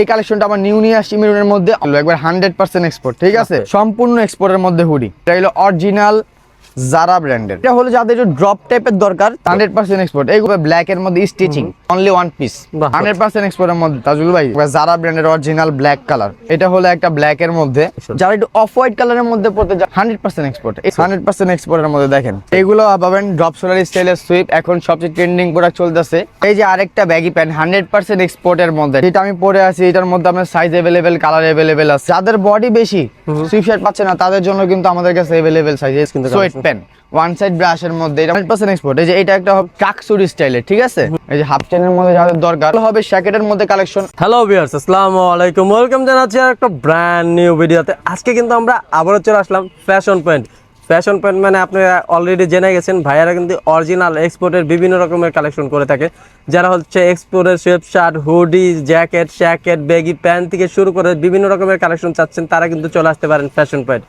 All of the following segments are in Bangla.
এই কালেকশনটা আমার নিউ নিয়ে আসছি মেরুনের মধ্যে। একবার হান্ড্রেড পার্সেন্ট এক্সপোর্ট ঠিক আছে? সম্পূর্ণ এক্সপোর্টের মধ্যে হুডি এটা হলো অরিজিনাল জারা ব্র্যান্ডের এটা হলো যাদের ড্রপ টাইপের দরকার হান্ড্রেড পার্সেন্ট এক্সপোর্ট এইগুলো ব্ল্যাক এর মধ্যে stitching only one piece. Hundred percent এক্সপোর্টের মধ্যে তাজুল ভাই জারা ব্র্যান্ডের অরিজিনাল ব্ল্যাক কালার এটা হলো একটা ব্ল্যাক এর মধ্যে। যারা একটু অফ হোয়াইট কালারের মধ্যে পড়তে hundred percent export hundred percent এক্সপোর্টের মধ্যে দেখেন। এগুলো পাবেন ড্রপ সোলার স্টাইলের সুইপ এখন সবচেয়ে ট্রেন্ডিং প্রোডাক্ট চলতেছে। এই যে আরেকটা baggy pant hundred percent export এর মধ্যে। যেটা আমি পরে আছি এটার মধ্যে আপনার সাইজ অ্যাভেলেবেল কালার অ্যাভেলেবেল আছে। যাদের বডি বেশি সুইপ শার্ট পাচ্ছে না তাদের জন্য কিন্তু আমাদের কাছে অ্যাভেলেবেল সাইজ কিন্তু প্যান্ট ওয়ান সাইড ব্রাশের মধ্যে এটা হান্ড্রেড পার্সেন্ট এক্সপোর্ট এই যে এটা একটা ট্রাকসুট স্টাইলের ঠিক আছে? এই যে হাফ চেনের মধ্যে যাদের দরকার হবে শ্যাকেটের মধ্যে কালেকশন হ্যালো ভিউয়ার্স আসসালামু আলাইকুম। ওয়েলকাম জানাচ্ছি আর একটা ব্র্যান্ড নিউ ভিডিওতে আজকে কিন্তু আমরা আবারও চলে আসলাম ফ্যাশন পয়েন্ট ফ্যাশন পয়েন্ট মানে আপনারা অলরেডি জেনে গেছেন, ভাইয়ারা কিন্তু অরিজিনাল এক্সপোর্টের বিভিন্ন রকমের কালেকশন করে থাকে। যারা হচ্ছে এক্সপোর্টের sweat shirt hoodie jacket shacket baggy pant থেকে শুরু করে বিভিন্ন রকমের কালেকশন চাচ্ছেন, তারা কিন্তু চলে আসতে পারেন ফ্যাশন পয়েন্ট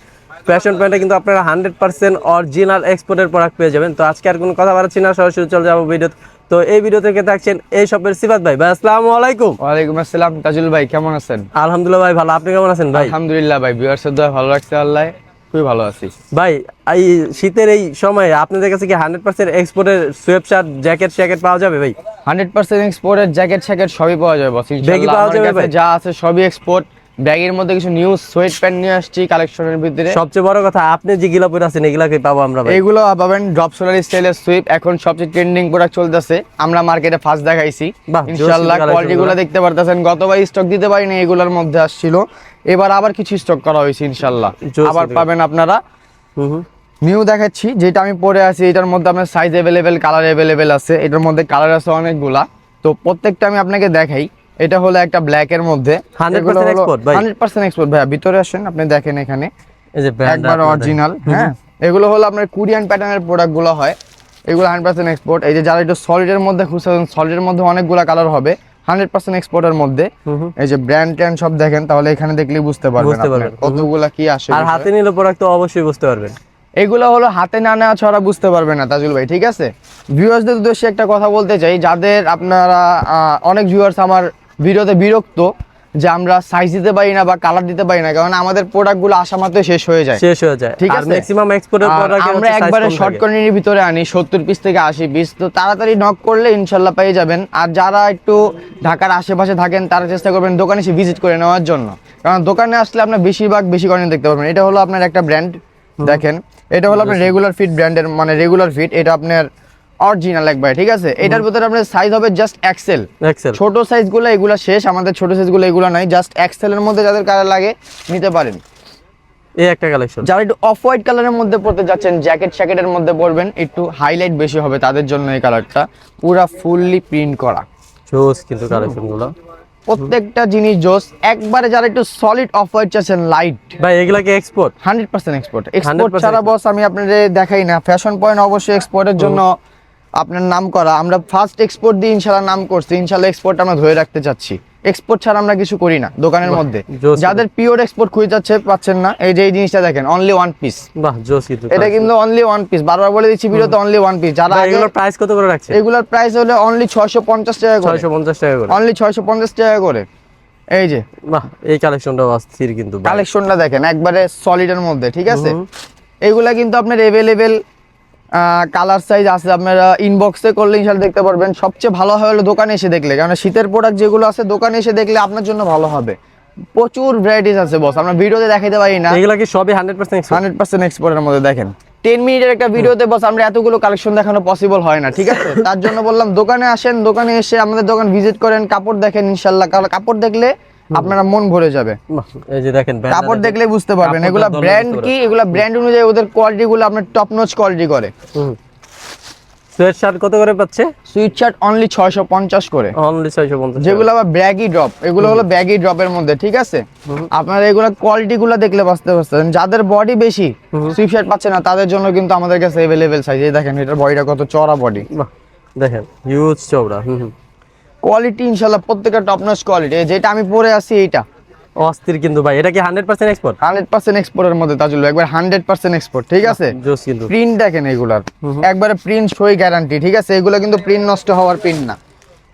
ফ্যাশন পয়েন্টে কিন্তু আপনারা হান্ড্রেড পার্সেন্ট অরিজিনাল এক্সপোর্টের প্রোডাক্ট পেয়ে যাবেন। তো আজকে আর কোনো কথা বাড়াচ্ছি না সরাসরি চলে যাব ভিডিও তো এই ভিডিও থেকে থাকছেন? এই শপের সিফাত ভাই। ভাই আসসালামু আলাইকুম। ওয়ালাইকুম আসসালাম তাজুল ভাই কেমন আছেন? আলহামদুলিল্লাহ ভাই ভালো। আপনি কেমন আছেন ভাই? আলহামদুলিল্লাহ ভাই ভিউয়ার্সের দয়া ভালো রাখতে আল্লাহ খুবই ভালো আছি। ভাই এই শীতের এই সময়ে আপনাদের কাছে কি হান্ড্রেড পার্সেন্ট এক্সপোর্টের সোয়েব শার্ট জ্যাকেট শ্যাকেট পাওয়া যাবে ভাই? হান্ড্রেড পার্সেন্ট এক্সপোর্টের জ্যাকেট স্যাকেট সবই পাওয়া যাবে বস পাওয়া যাবে? যা আছে সবই এক্সপোর্ট ব্যাগের মধ্যে কিছু নিউ সোয়েট প্যান্ট নিয়ে আসছি কালেকশনের ভিতরে। সবচেয়ে বড় কথা আপনি যেগুলা পরে আছেন এগুলাকে পাবো আমরা এগুলো পাবেন ড্রপ সোলার স্টাইলের সুইপ এখন সবচেয়ে ট্রেন্ডিং প্রোডাক্ট চলতেছে। আমরা মার্কেটে ফার্স্ট দেখাইছি। ইনশাআল্লাহ collection কোয়ালিটি গুলো। গুলো। দেখতে পারতেছেন। গতবার স্টক দিতে পারিনি এগুলোর মধ্যে আসছিল। এবার আবার কিছু স্টক করা হয়েছে ইনশাআল্লাহ। আবার পাবেন আপনারা। নিউ দেখাচ্ছি যেটা আমি পরে আছি এটার মধ্যে আপনার সাইজ অ্যাভেলেবেল কালার অ্যাভেলেবেল আছে। এটার মধ্যে কালার আছে অনেকগুলা। তো প্রত্যেকটা আমি আপনাকে দেখাই। এটা হলো একটা ব্ল্যাক এর মধ্যে। 100% export ভাই? হান্ড্রেড পার্সেন্ট এক্সপোর্ট ভাইয়া ভিতরে আসেন আপনি দেখেন এখানে। এই যে একবার অরিজিনাল হ্যাঁ? এগুলো হলো আপনার কোরিয়ান প্যাটার্নের প্রোডাক্টগুলো হয়। এগুলো হান্ড্রেড পার্সেন্ট এক্সপোর্ট এই যে যারা একটু সলিড এর মধ্যে খুঁজছেন সলিড এর মধ্যে অনেকগুলো কালার হবে। হান্ড্রেড পার্সেন্ট এক্সপোর্টের মধ্যে। এই যে ব্র্যান্ড ট্যান্ড সব দেখেন তাহলে এখানে দেখলেই বুঝতে পারবেন। কতগুলা কি আসে আর হাতে নিলে প্রোডাক্ট তো অবশ্যই বুঝতে পারবেন। এগুলো হলো হাতে না নেওয়া ছড়া বুঝতে পারবে না তাজুল ভাই ঠিক আছে? ভিউয়ার্সদের উদ্দেশ্যে একটা কথা বলতে চাই যাদের আপনারা অনেক ভিউয়ার্স আমার ভিডিওতে বিরক্ত যে আমরা সাইজ দিতে পারি না বা কালার দিতে পারি না কারণ আমাদের প্রোডাক্টগুলো আসা মাত্রই শেষ হয়ে যায়। শেষ হয়ে যায়। ঠিক আছে? ম্যাক্সিমাম এক্সপোর্টের প্রোডাক্ট আমরা একবারে শর্ট কোয়ান্টিটির ভিতরে আনি সত্তর পিস থেকে আশি পিস তো তাড়াতাড়ি নক করলে ইনশাল্লাহ পেয়ে যাবেন। আর যারা একটু ঢাকার আশেপাশে থাকেন তারা চেষ্টা করবেন দোকানে এসে ভিজিট করে নেওয়ার জন্য। কারণ দোকানে আসলে আপনি বেশিরভাগ বেশি কোয়ান্টিটি দেখতে পারবেন। এটা হলো আপনার একটা ব্র্যান্ড দেখেন। এটা হলো আপনার রেগুলার ফিট ব্র্যান্ডের মানে রেগুলার ফিট এটা আপনার অরিজিনাল একবার ঠিক আছে? এটার ভিতরে আপনার সাইজ হবে জাস্ট এক্সেল এক্সেল ছোট সাইজগুলো এগুলো শেষ আমাদের ছোট সাইজগুলো এগুলো নাই জাস্ট এক্সেলের মধ্যে যাদের কালার লাগে নিতে পারেন। এই একটা কালেকশন যারা একটু অফ হোয়াইট কালারের মধ্যে পড়তে যাচ্ছেন জ্যাকেট শ্যাকেটের মধ্যে পরবেন একটু হাইলাইট বেশি হবে তাদের জন্য এই কালারটা পুরা ফুললি প্রিন্ট করা। জোস কিন্তু কালেকশনগুলো। প্রত্যেকটা জিনিস জোস একবারে যারা একটু সলিড অফ হোয়াইট চাচ্ছেন লাইট ভাই এগুলা কি export hundred percent export export ছাড়া বস আমি আপনাদের দেখাই না। ফ্যাশন পয়েন্ট অবশ্যই এক্সপোর্টের জন্য আপনার নাম করা আমরা ফার্স্ট এক্সপোর্ট দিয়ে ইনশাল্লাহ নাম করছি ইনশাল্লাহ এক্সপোর্ট আমরা ধরে রাখতে চাচ্ছি। এক্সপোর্ট ছাড়া আমরা কিছু করি না দোকানের মধ্যে। যাদের পিওর এক্সপোর্ট খুঁজে যাচ্ছে পাচ্ছেন না। এই যে এই জিনিসটা দেখেন অনলি ওয়ান পিস বাহ জোস কিন্তু এটা কিন্তু। অনলি ওয়ান পিস বারবার বলে দিচ্ছি ভিডিওতে অনলি ওয়ান পিস যারা এগুলোর প্রাইস কত করে রাখছে? এগুলোর প্রাইস হলো অনলি ছয়শো পঞ্চাশ টাকা করে। ছয়শো পঞ্চাশ টাকা করে। অনলি ছয়শো পঞ্চাশ টাকা করে। এই যে। বাহ এই কালেকশনটা অস্থির কিন্তু কালেকশনটা দেখেন একবারে সলিডের মধ্যে ঠিক আছে? এগুলা কিন্তু আপনার এভেলেবেল কালার সাইজ আছে আপনারা ইনবক্সে করলে ইনশাল্লাহ দেখতে পারবেন। সবচেয়ে ভালো হয় হলো দোকানে এসে দেখলে কারণ শীতের প্রোডাক্ট যেগুলো আছে দোকানে এসে দেখলে আপনার জন্য ভালো হবে। প্রচুর ভ্যারাইটিস আছে বস আমরা ভিডিওতে দেখাতে পারি না। এগুলা কি সবই হান্ড্রেড পার্সেন্ট হান্ড্রেড পার্সেন্ট এক্সপোর্টের মধ্যে দেখেন। টেন মিনিটের একটা ভিডিওতে বস আমরা এতগুলো কালেকশন দেখানো পসিবল হয় না ঠিক আছে? তার জন্য বললাম দোকানে আসেন দোকানে এসে আমাদের দোকান ভিজিট করেন কাপড় দেখেন ইনশাল্লাহ। কারণ কাপড় দেখলে আপনারা মন ভরে যাবে। এই যে দেখেন কাপড় দেখলে বুঝতে পারবেন এগুলা ব্র্যান্ড কি এগুলা ব্র্যান্ড অনুযায়ী ওদের কোয়ালিটি গুলো আপনার টপ নোচ কোয়ালিটি করে। সোয়েট শার্ট কত করে পাচ্ছে? সুইট শার্ট অনলি ছয়শো পঞ্চাশ করে। অনলি ছয়শো পঞ্চাশ যেগুলো আবার ব্যাগি ড্রপ এগুলো হলো ব্যাগি ড্রপের মধ্যে ঠিক আছে? আপনারা এগুলো কোয়ালিটি গুলো দেখলে বুঝতে পারছেন। যাদের বডি বেশি সুইট শার্ট পাচ্ছে না তাদের জন্য কিন্তু আমাদের কাছে অ্যাভেলেবেল সাইজ এই দেখেন এটার বডিটা কত চড়া বডি দেখেন হিউজ হুম। কোয়ালিটি ইনশাল্লাহ প্রত্যেকটা টপ নোচ কোয়ালিটি যেটা আমি পরে আছি এইটা। অস্থির কিন্তু ভাই এটা কি hundred percent export hundred percent এক্সপোর্টের মধ্যে তাজুল একবার হান্ড্রেড পার্সেন্ট এক্সপোর্ট ঠিক আছে? জোস কিন্তু। প্রিন্ট দেখেন এগুলার। একবারে প্রিন্ট সই গ্যারান্টি ঠিক আছে? এগুলো কিন্তু প্রিন্ট নষ্ট হওয়ার প্রিন্ট না।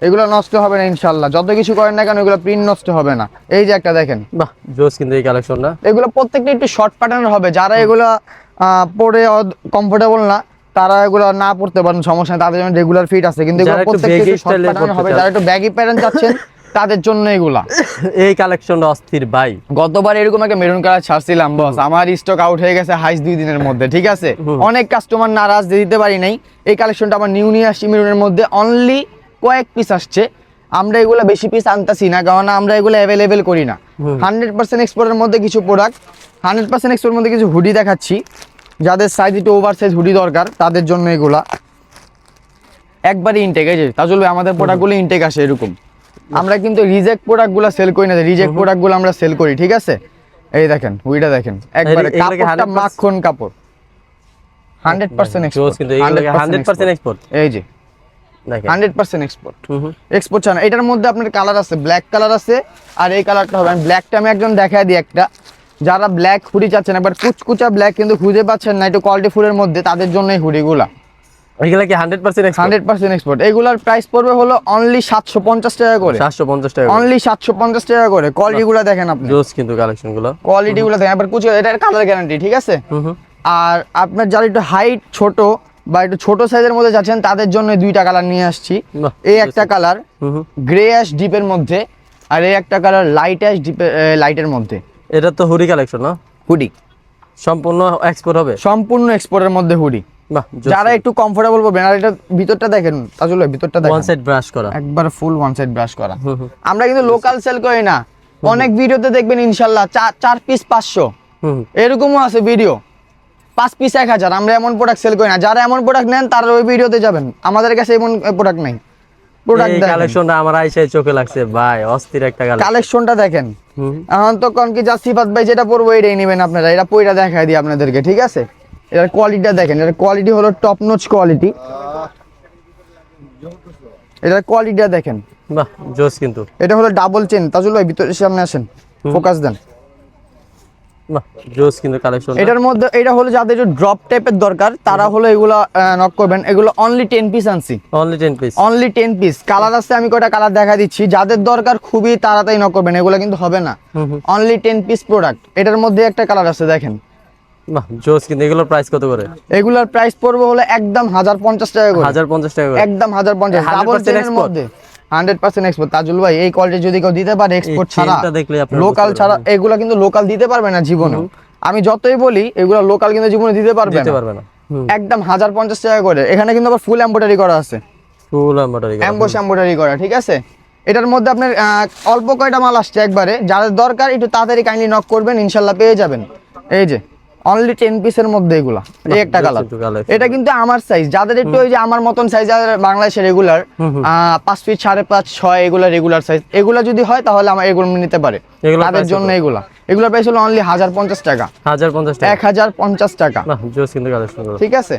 এগুলো নষ্ট হবে না ইনশাল্লাহ। যত কিছু করেন না কেন এগুলো প্রিন্ট নষ্ট হবে না। এই যে একটা দেখেন। বাহ জোস কিন্তু এই কালেকশনটা এগুলো প্রত্যেকটা একটু শর্ট প্যাটার্নের হবে। যারা এগুলো পরে কমফোর্টেবল না তারা এগুলো না পড়তে পারেন সমস্যা তাদের জন্য রেগুলার ফিট আছে। কিন্তু এগুলো প্রত্যেকটা হবে যারা একটু ব্যাগি প্যাটার্ন চাচ্ছেন তাদের জন্য এগুলা। এই কালেকশনটা অস্থির ভাই। গতবার এরকম একটা মেরুন কালার ছাড়ছিলাম বস আমার স্টক আউট হয়ে গেছে হাইস দুই দিনের মধ্যে ঠিক আছে? অনেক কাস্টমার নারাজ দিতে পারি নাই। এই কালেকশনটা আমার নিউ নিয়ে আসছি মেরুনের মধ্যে অনলি কয়েক পিস আসছে। আমরা এগুলো বেশি পিস আনতাছি না কারণ আমরা এগুলো অ্যাভেলেবেল করি না। হান্ড্রেড পার্সেন্ট এক্সপোর্টের মধ্যে কিছু প্রোডাক্ট হান্ড্রেড পার্সেন্ট এক্সপোর্টের মধ্যে কিছু হুডি দেখাচ্ছি। যাদের সাইজ একটু ওভার সাইজ হুডি দরকার তাদের জন্য এগুলা। একবারই ইনটেক যে তাজুল ভাই আমাদের প্রোডাক্টগুলো ইনটেক আসে এরকম। আমরা কিন্তু রিজেক্ট প্রোডাক্টগুলো সেল করি না রিজেক্ট প্রোডাক্টগুলো আমরা সেল করি ঠিক আছে? এই দেখেন হুইটা দেখেন একবারে কাপড়টা মাখন কাপড়। হান্ড্রেড পার্সেন্ট জোস কিন্তু এইগুলো হান্ড্রেড পার্সেন্ট এক্সপোর্ট এই যে দেখেন। Hundred percent export. এক্সপোর্ট ছাড়া এটার মধ্যে আপনার কালার আছে ব্ল্যাক কালার আছে আর এই কালারটা হবে আমি ব্ল্যাকটা আমি একজন দেখায় দিই একটা। যারা ব্ল্যাক হুডি চাচ্ছেন একবার কুচকুচা ব্ল্যাক কিন্তু খুঁজে পাচ্ছেন না একটু কোয়ালিটি ফুলের মধ্যে তাদের জন্য এই হুডিগুলা। এগুলো কি hundred percent hundred percent export এগুলার প্রাইস পড়বে হলো অনলি সাতশো পঞ্চাশ টাকা করে। সাতশো পঞ্চাশ টাকা অনলি সাতশো পঞ্চাশ টাকা করে। কোয়ালিটিগুলো দেখেন আপনি। জোস কিন্তু কালেকশনগুলো। কোয়ালিটিগুলো দেখেন। একবার এটার কালার গ্যারান্টি ঠিক আছে? আর আপনার যারা একটু হাইট ছোট বা একটু ছোট সাইজের মধ্যে যাচ্ছেন তাদের জন্য দুইটা কালার নিয়ে আসছি। এই একটা কালার। গ্রে অ্যাশ ডিপের মধ্যে আর এই একটা কালার লাইট অ্যাশ ডিপের লাইটের মধ্যে। এটা তো হুডি কালেকশন না? হুডি। সম্পূর্ণ এক্সপোর্ট হবে? সম্পূর্ণ এক্সপোর্টের মধ্যে হুডি। বাহ যারা একটু কমফোর্টেবল পাবেন আর এটা ভিতরটা দেখেন ভাই ভিতরটা ওয়ান সাইড ব্রাশ করা। একবার ফুল ওয়ান সাইড ব্রাশ করা। আমরা কিন্তু লোকাল সেল করি না। অনেক ভিডিওতে দেখবেন ইনশাল্লাহ চার পিস পাঁচশো। এরকমও আছে ভিডিও পাঁচ পিস এক হাজার। আমরা এমন প্রোডাক্ট সেল করি না। যারা এমন প্রোডাক্ট নেন তারা ওই ভিডিওতে যাবেন। আমাদের কাছে এমন প্রোডাক্ট নেই। প্রোডাক্ট কালেকশনটা আমার আইসায় চোখে লাগছে। ভাই অস্থির একটা কালেকশনটা দেখেন। এখন তো কোন কি যা সিফাত ভাই যেটা পড়ব এটাই নেবেন আপনারা। এটা দেখাই দিই আপনাদেরকে ঠিক আছে? এটার কোয়ালিটিটা দেখেন। এটার কোয়ালিটি হলো টপ নোচ কোয়ালিটি এটার কোয়ালিটিটা দেখেন। বাহ জোস কিন্তু। এটা হলো ডাবল চেন তাজুল ভাই ভিতরে সামনে আসেন। ফোকাস দেন। জোস কিন্তু কালেকশন এটার মধ্যে এটা হলো যাদের একটু ড্রপ টাইপের দরকার তারা হলো এগুলো নক করবেন। এগুলো অনলি টেন পিস আনছি। Only ten piece only ten piece colour আছে আমি কয়টা কালার দেখা দিচ্ছি। যাদের দরকার খুবই তাড়াতাড়ি নক করবেন। এগুলো কিন্তু হবে না। অনলি টেন পিস প্রোডাক্ট এটার মধ্যে একটা কালার আছে দেখেন। বাহ জোস কিন্তু। এগুলোর প্রাইস কত করে? এগুলার প্রাইস পড়বে হলো একদম হাজার পঞ্চাশ টাকা করে। হাজার পঞ্চাশ টাকা করে। একদম হাজার পঞ্চাশ। 100% ডাবল চেনের মধ্যে। হান্ড্রেড পার্সেন্ট এক্সপোর্ট তাজুল ভাই এই কোয়ালিটি যদি কেউ দিতে পারে এক্সপোর্ট ছাড়া লোকাল ছাড়া এগুলা কিন্তু লোকাল দিতে পারবে না জীবনে আমি যতই বলি এগুলা লোকাল কিন্তু জীবনে দিতে পারবে না। একদম হাজার পঞ্চাশ টাকা করে। এখানে কিন্তু আবার ফুল এম্ব্রয়ডারি করা আছে। ফুল অ্যাম্বোস এম্ব্রয়ডারি করা ঠিক আছে? এটার মধ্যে আপনার অল্প কয়টা মাল আসছে একবারে। যাদের দরকার একটু তাড়াতাড়ি কাইন্ডলি নক করবেন ইনশাল্লাহ পেয়ে যাবেন। এই যে অনলি টেন পিসের মধ্যে এগুলা। এই একটা কালার এটা কিন্তু আমার সাইজ যাদের একটু ওই যে আমার মতন সাইজ যাদের বাংলাদেশের রেগুলার পাঁচ ফিট সাড়ে পাঁচ ছয় এগুলা রেগুলার সাইজ এগুলা যদি হয় তাহলে আমার এগুলো নিতে পারে। তাদের জন্য এগুলা। এগুলোর প্রাইস হলো অনলি হাজার পঞ্চাশ টাকা। হাজার পঞ্চাশ এক হাজার পঞ্চাশ টাকা। ঠিক আছে?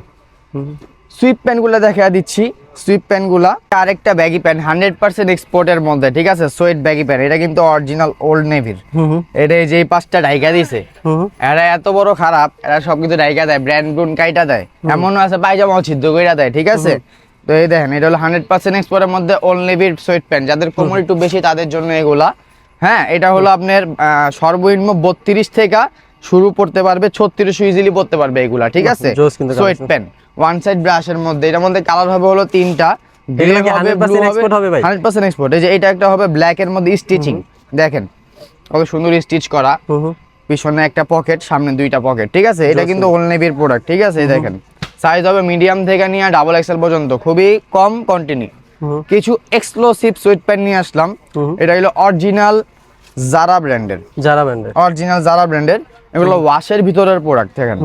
সুইপ প্যান্টগুলো দেখা দিচ্ছি। সুইপ প্যান্টগুলা আরেকটা ব্যাগি প্যান্ট হান্ড্রেড পার্সেন্ট এক্সপোর্টের মধ্যে ঠিক আছে? সোয়েট ব্যাগি প্যান্ট এটা কিন্তু অরিজিনাল ওল্ড নেভির এটা এই যে পাঁচটা ডাইকা দিছে। এরা এত বড় খারাপ এরা সবকিছু ডাইকা দেয় ব্র্যান্ড ব্রুন কাইটা দেয়। এমনও আছে পায়জামা ছিদ্র কইরা দেয় ঠিক আছে? তো এই দেখেন এটা হলো হান্ড্রেড পার্সেন্ট এক্সপোর্টের মধ্যে ওল্ড নেভির সোয়েট প্যান্ট যাদের কোমর একটু বেশি তাদের জন্য এগুলা। হ্যাঁ এটা হলো আপনার সর্বনিম্ন বত্রিশ থেকে শুরু করতে পারবে ছত্রিশ ইজিলি পড়তে পারবে এগুলা ঠিক আছে? সোয়েট। প্যান্ট ওয়ান সাইড ব্রাশের মধ্যে এটার মধ্যে কালার হবে হলো তিনটা এগুলো কি 100% export হবে ভাই? হান্ড্রেড পার্সেন্ট এক্সপোর্ট এই যে এটা একটা হবে ব্ল্যাক এর মধ্যে স্টিচিং দেখেন কত সুন্দর স্টিচ করা। পিছনে একটা পকেট সামনে দুইটা পকেট ঠিক আছে? এটা কিন্তু ওল নেভির প্রোডাক্ট ঠিক আছে? দেখেন সাইজ হবে মিডিয়াম থেকে নিয়ে ডাবল এক্সেল পর্যন্ত খুবই কম কন্টিনিউ কিছু এক্সক্লুসিভ সুইট প্যান্ট নিয়ে আসলাম এটা হলো অরিজিনাল জারা ব্র্যান্ডের যারা ব্র্যান্ডের অরিজিনাল জারা ব্র্যান্ডের এগুলো ওয়াশের ভিতরের প্রোডাক্ট দেখেন।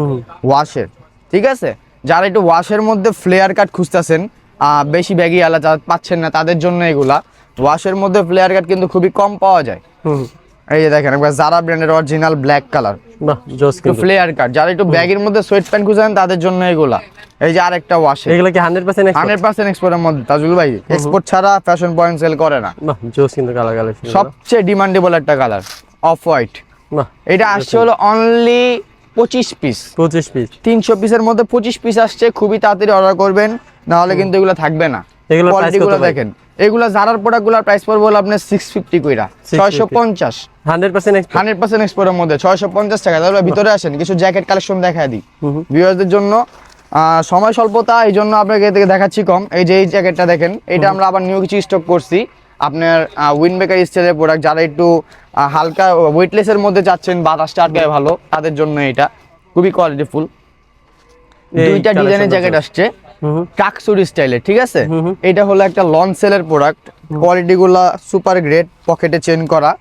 ওয়াশের ঠিক আছে? যারা একটু ওয়াশের মধ্যে ফ্লেয়ার কাট খুঁজতেছেন বেশি ব্যাগি আলা যা পাচ্ছেন না তাদের জন্য এগুলা। ওয়াশের মধ্যে ফ্লেয়ার কাট কিন্তু খুবই কম পাওয়া যায়। এই যে দেখেন একবার জারা ব্র্যান্ডের original black colour flare cut যারা একটু ব্যাগের মধ্যে সোয়েট প্যান্ট খুঁজেন তাদের জন্য এগুলা। এই যে আরেকটা ওয়াশে এগুলো কি হান্ড্রেড পার্সেন্ট হান্ড্রেড পার্সেন্ট এক্সপোর্টের মধ্যে তাজুল ভাই এক্সপোর্ট ছাড়া ফ্যাশন পয়েন্ট সেল করে না। জোস কিন্তু কালার কালেকশন সবচেয়ে ডিমান্ডেবল একটা কালার অফ হোয়াইট এটা আসছে হলো অনলি পঁচিশ পিস পঁচিশ পিস তিনশো পিসের মধ্যে পঁচিশ পিস আসছে খুবই তাড়াতাড়ি অর্ডার করবেন নাহলে কিন্তু এগুলো থাকবে না। এগুলোর price কোয়ালিটিগুলো কত ভাই? দেখেন। এগুলা জারার প্রোডাক্টগুলোর প্রাইস পড়বে হলো আপনার সিক্স ফিফটি কইরা। ছয়শো পঞ্চাশ। হান্ড্রেড পার্সেন্ট এক্সপোর্টের মধ্যে ছয়শো পঞ্চাশ টাকা। তাহলে ভিতরে আসেন কিছু জ্যাকেট কালেকশন দেখা দিই। জন্য আহ, সময় স্বল্পতা এই জন্য আপনাকে দেখাচ্ছি কম। এই যে এই জ্যাকেটটা দেখেন এটা আমরা আবার নিউ কিছু স্টক করছি। আপনার উইনবেকার স্টাইলের প্রোডাক্ট যারা একটু হালকা ওয়েটলেসের মধ্যে চাচ্ছেন বাতাসটা আটকায় ভালো তাদের জন্য এটা। খুবই কোয়ালিটিফুল দুইটা ডিজাইনের জ্যাকেট আসছে। হুম। ট্রাকসুট ঠিক আছে। এটা হলো একটা লন সেলের প্রোডাক্ট কোয়ালিটি গুলা সুপার গ্রেড পকেটে চেন করা।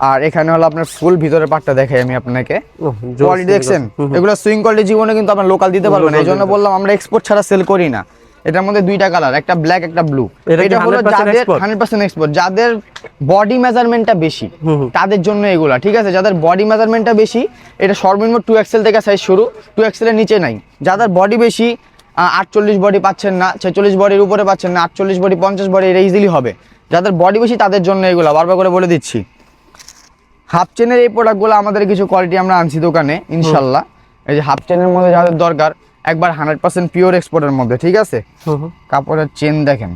আর এখানে হলো আপনার ফুল ভিতরের পার্টটা দেখাই আমি আপনাকে। কোয়ালিটি দেখছেন। এগুলো সুইং কোয়ালিটি জীবনে কিন্তু আপনার লোকাল দিতে পারবেন এই জন্য বললাম আমরা এক্সপোর্ট ছাড়া সেল করি না। এটার মধ্যে দুইটা কালার একটা ব্ল্যাক একটা ব্লু এটা হলো যাদের হান্ড্রেড পার্সেন্ট এক্সপোর্ট যাদের বডি মেজারমেন্টটা বেশি। তাদের জন্য এগুলা ঠিক আছে? যাদের বডি মেজারমেন্টটা বেশি এটা সর্বনিম্ন টু এক্সেল থেকে সাইজ শুরু টু এক্সেলের নিচে নাই। যাদের বডি বেশি আটচল্লিশ বডি পাচ্ছেন না ছেচল্লিশ বডির উপরে পাচ্ছেন না আটচল্লিশ বডি পঞ্চাশ বডি এটা ইজিলি হবে। যাদের বডি বেশি তাদের জন্য এগুলো বারবার করে বলে দিচ্ছি। হাফ চেনের এই প্রোডাক্টগুলো আমাদের কিছু কোয়ালিটি আমরা আনছি দোকানে ইনশাল্লাহ। এই যে হাফ চেনের মধ্যে যাদের দরকার একবার হান্ড্রেড পার্সেন্ট পিওর এক্সপোর্টের মধ্যে ঠিক আছে। কাপড়ের চেন দেখেন।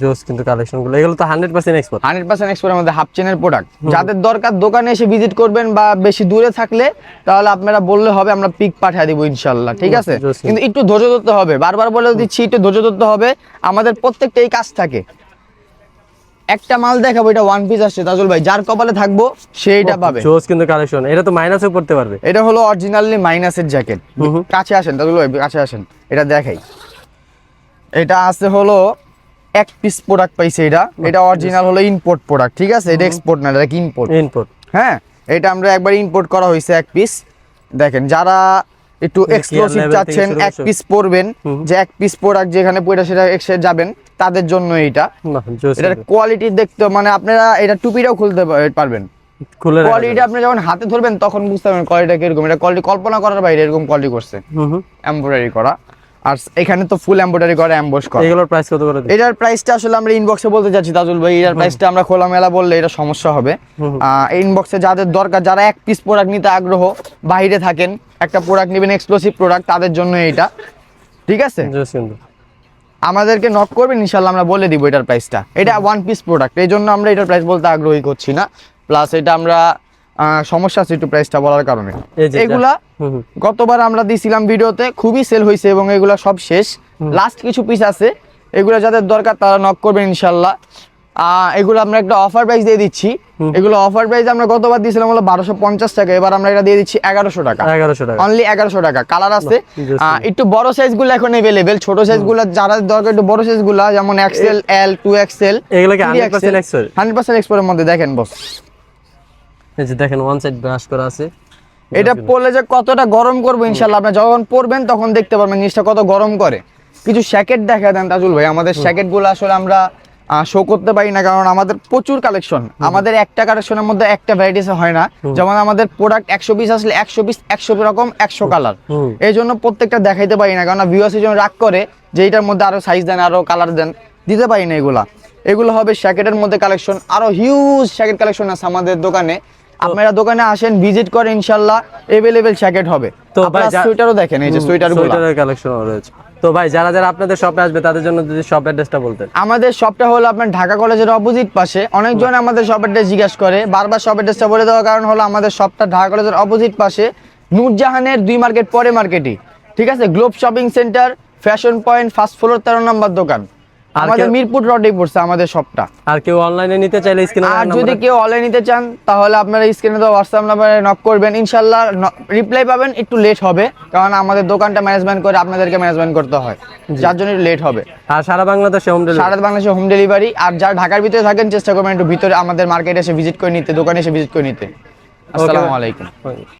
জোস কিন্তু কালেকশন এগুলো তো hundred percent export hundred percent এক্সপোর্টের মধ্যে হাফ চেনের প্রোডাক্ট যাদের দরকার দোকানে এসে ভিজিট করবেন বা বেশি দূরে থাকলে তাহলে আপনারা বললে হবে আমরা পিক পাঠিয়ে দিব ইনশাল্লাহ ঠিক আছে? কিন্তু একটু ধৈর্য ধরতে হবে। বারবার বলে দিচ্ছি একটু ধৈর্য ধরতে হবে। আমাদের প্রত্যেকটা এই কাজ থাকে। একটা মাল দেখাবো এটা ওয়ান পিস আসছে। তাজুল ভাই যার কপালে থাকব সেইটা পাবে। জোস কিন্তু কালেকশন এটা তো মাইনাসও করতে পারবে। এটা হলো অরিজিনালি মাইনাসের জ্যাকেট। কাছে আসেন তাজুল ভাই কাছে আসেন। এটা দেখাই। এটা আছে হলো এক পিস প্রোডাক্ট পাইছে এটা। এটা অরিজিনাল হলো ইম্পোর্ট প্রোডাক্ট ঠিক আছে? এটা এক্সপোর্ট না এটা ইম্পোর্ট ইনপুট হ্যাঁ? এটা আমরা একবার ইম্পোর্ট করা হয়েছে এক পিস দেখেন যারা একটু এক্সক্লুসিভ চাচ্ছেন এক পিস পরবেন যে এক পিস প্রোডাক্ট যেখানে পড়ে সেটা এক্সে যাবেন। তাদের জন্য এটা এটার কোয়ালিটি দেখতে মানে আপনারা এটা টুপিটাও খুলতে পারবেন। কোয়ালিটি আপনি যখন হাতে ধরবেন তখন বুঝতে পারবেন কোয়ালিটি কীরকম। এটা কোয়ালিটি কল্পনা করার বাইরে এরকম কোয়ালিটি করছে। এমব্রয়ডারি করা। আর এখানে তো ফুল এমব্রয়ডারি করা এমবোস করা। এগুলোর প্রাইস কত করে দিই এটার প্রাইসটা আসলে আমরা ইনবক্সে বলতে চাচ্ছি তাজুল ভাই। এটার প্রাইসটা আমরা খোলামেলা বললে এটা সমস্যা হবে। ইনবক্সে যাদের দরকার যারা এক পিস প্রোডাক্ট নিতে আগ্রহ বাইরে থাকেন একটা প্রোডাক্ট নেবেন এক্সক্লুসিভ প্রোডাক্ট তাদের জন্য এটা ঠিক আছে? আমাদেরকে নক করবেন ইনশাল্লাহ আমরা বলে দিব এটার প্রাইসটা এটা ওয়ান পিস প্রোডাক্ট এই জন্য আমরা এটার প্রাইস বলতে আগ্রহী করছি না। প্লাস এটা আমরা সমস্যা আছে একটু প্রাইসটা বলার কারণে। এগুলা। গতবার আমরা দিছিলাম ভিডিওতে খুবই সেল হয়েছে এবং এগুলা সব শেষ। লাস্ট কিছু পিস আছে এগুলো যাদের দরকার তারা নক করবেন ইনশাল্লাহ এগুলো আমরা একটা অফার প্রাইস দিয়ে দিচ্ছি। এগুলো অফার প্রাইস আমরা গতবার দিয়েছিলাম হলো বারোশো পঞ্চাশ টাকা। এবার আমরা এটা দিয়ে দিচ্ছি এগারোশো টাকা। এগারোশো টাকা। অনলি এগারোশো টাকা। কালার আছে। একটু বড় সাইজগুলো এখন এভেলেবেল ছোট সাইজগুলো যারা দরকার একটু বড় সাইজগুলা যেমন এক্সেল এল টু এক্সেল এগুলো কি 100% হান্ড্রেড পার্সেন্ট এক্সপোর্টের মধ্যে। দেখেন বস এই যে দেখেন ওয়ান সাইড ব্রাশ করা আছে। এটা পরলে যে কতটা গরম করব ইনশাল্লাহ। আপনি যখন পরবেন তখন দেখতে পারবেন জিনিসটা কত গরম করে। কিছু শ্যাকেট দেখা দেন তাজুল ভাই। আমাদের শ্যাকেটগুলো আসলে আমরা শো করতে পারি না কারণ আমাদের প্রচুর কালেকশন আমাদের একটা কালেকশনের মধ্যে একটা ভ্যারাইটিস হয় না। যেমন আমাদের প্রোডাক্ট একশো পিস আসলে একশো পিস একশো রকম একশো কালার এই জন্য প্রত্যেকটা দেখাইতে পারি না কারণ ভিউয়ার্সের জন্য রাগ করে যে এটার মধ্যে আরও সাইজ দেন আরও কালার দেন। দিতে পারি না এগুলা। এগুলো হবে শ্যাকেটের মধ্যে কালেকশন আরও হিউজ শ্যাকেট কালেকশন আছে আমাদের দোকানে। আপনারা দোকানে আসেন ভিজিট করেন ইনশাল্লাহ এভেলেবেল জ্যাকেট হবে। তো সোয়েটারও দেখেন এই যে সোয়েটার সোয়েটারের কালেকশন রয়েছে। তো ভাই যারা যারা আপনাদের শপে আসবে তাদের জন্য যদি শপ অ্যাড্রেসটা বলতেন। আমাদের শপটা হলো আপনার ঢাকা কলেজের অপোজিট পাশে। অনেকজন আমাদের শপ অ্যাড্রেস জিজ্ঞাসা করে। বারবার শপ অ্যাড্রেসটা বলে দেওয়ার কারণ হলো আমাদের শপটা ঢাকা কলেজের অপোজিট পাশে নূরজাহানের দুই মার্কেট পরে মার্কেটই ঠিক আছে? Globe shopping centre fashion point first floor তেরো নম্বর দোকান। আমাদের মিরপুর রোডেই পড়ছে আমাদের শপটা আর কেউ অনলাইনে নিতে চাইলে স্ক্রিনে আর যদি কেউ অনলাইন নিতে চান তাহলে আপনারা স্ক্রিনে তো হোয়াটসঅ্যাপ নাম্বারে নক করবেন। ইনশাল্লাহ রিপ্লাই পাবেন একটু লেট হবে কারণ আমাদের দোকানটা ম্যানেজমেন্ট করে আপনাদেরকে ম্যানেজমেন্ট করতে হয়। যার জন্য লেট হবে। আর সারা বাংলাদেশে হোম ডেলিভারি সারা বাংলাদেশে হোম ডেলিভারি আর যারা ঢাকার ভিতরে থাকেন চেষ্টা করবেন একটু ভিতরে আমাদের মার্কেটে এসে ভিজিট করে নিতে দোকানে এসে ভিজিট করে নিতে। আসসালামু আলাইকুম।